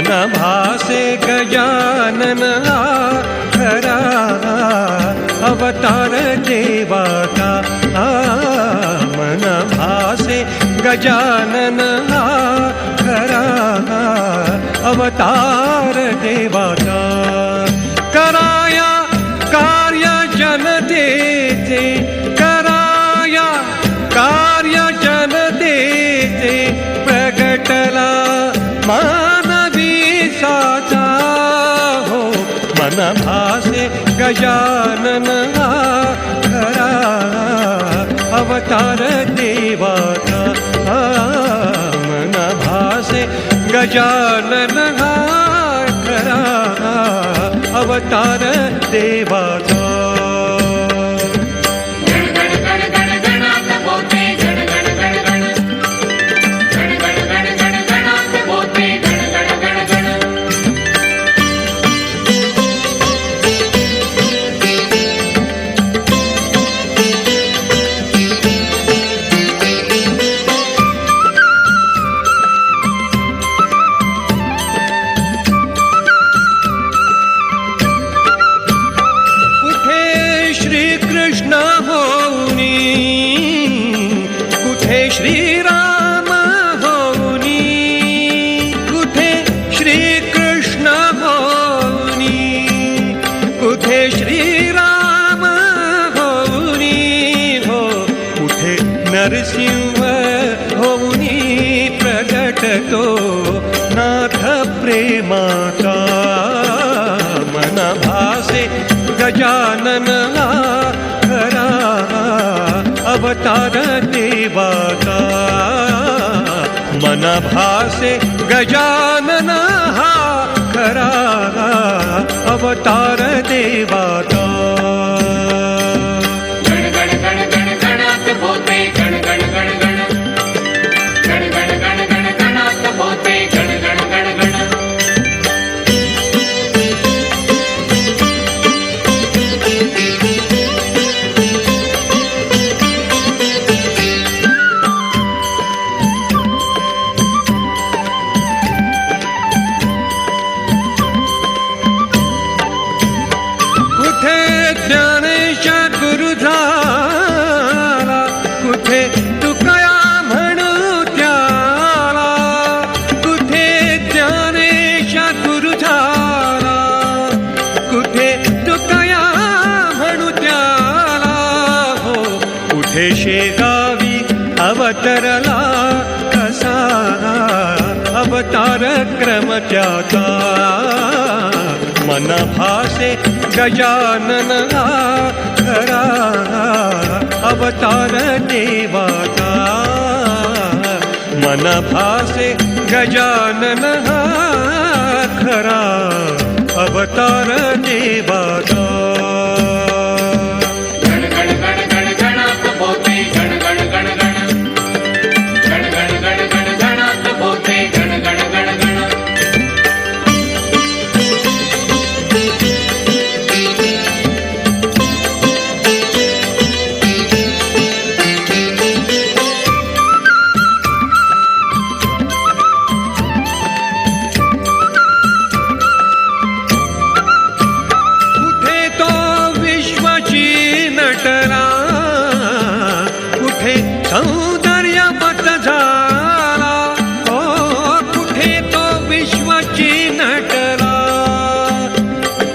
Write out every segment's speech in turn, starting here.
अनभासे गजानन आखरा अवतार देवा का मन भासे गजानन आखरा अवतार देवा का कराया कार्य जन दे कराया कार्य जन दे प्रगटला मा भासे गजानन हा खरा अवतार देवाचा न मन भासे गजानन हा खरा अवतार देवाचा. कृष्ण होनी कुठे श्रीराम होनी कुठे श्रीकृष्ण होनी कुठे श्रीराम होनी हो कुठे नरसिंह होनी प्रकट तो नाथ प्रेमाता, मन भासे गजानन आ अवतार देवाता मनभासे गजानना अवतरला कसा अवतार क्रम त्याचा मन भासे गजानन खरा। अवतार देवाचा मन भासे गजानन खरा। अवतार देवाचा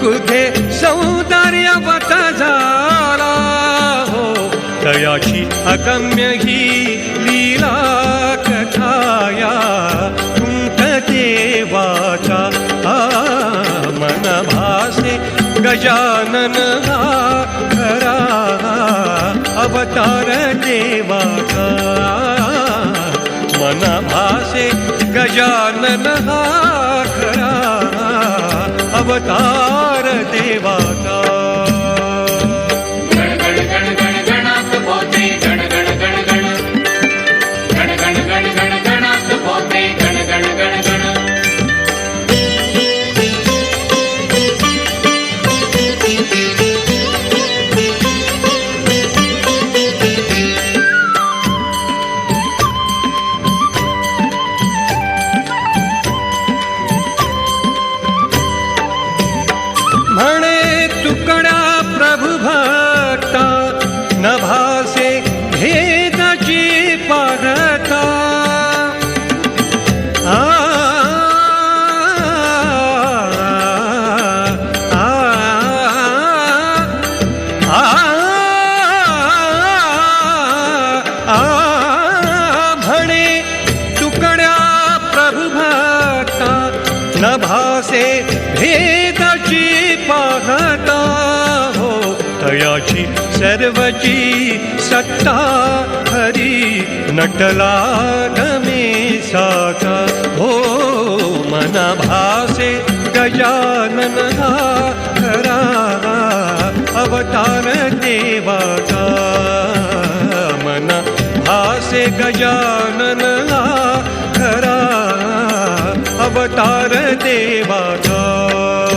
कुठे सौंदर्य झाला हो। दयाची अगम्य ही लीला कथाया कुंठ देवाचा मन भासे गजानन हा खरा अवतार देवाचा। मन भासे गजानन हा नभासे भेदाची पाहता हो। तयाची सर्वची सत्ता हरी नटला नमे साका हो। मना भासे गजानन हा खरा अवतार देवाचा मना भासे गजानन हा खरा देवा देवाचा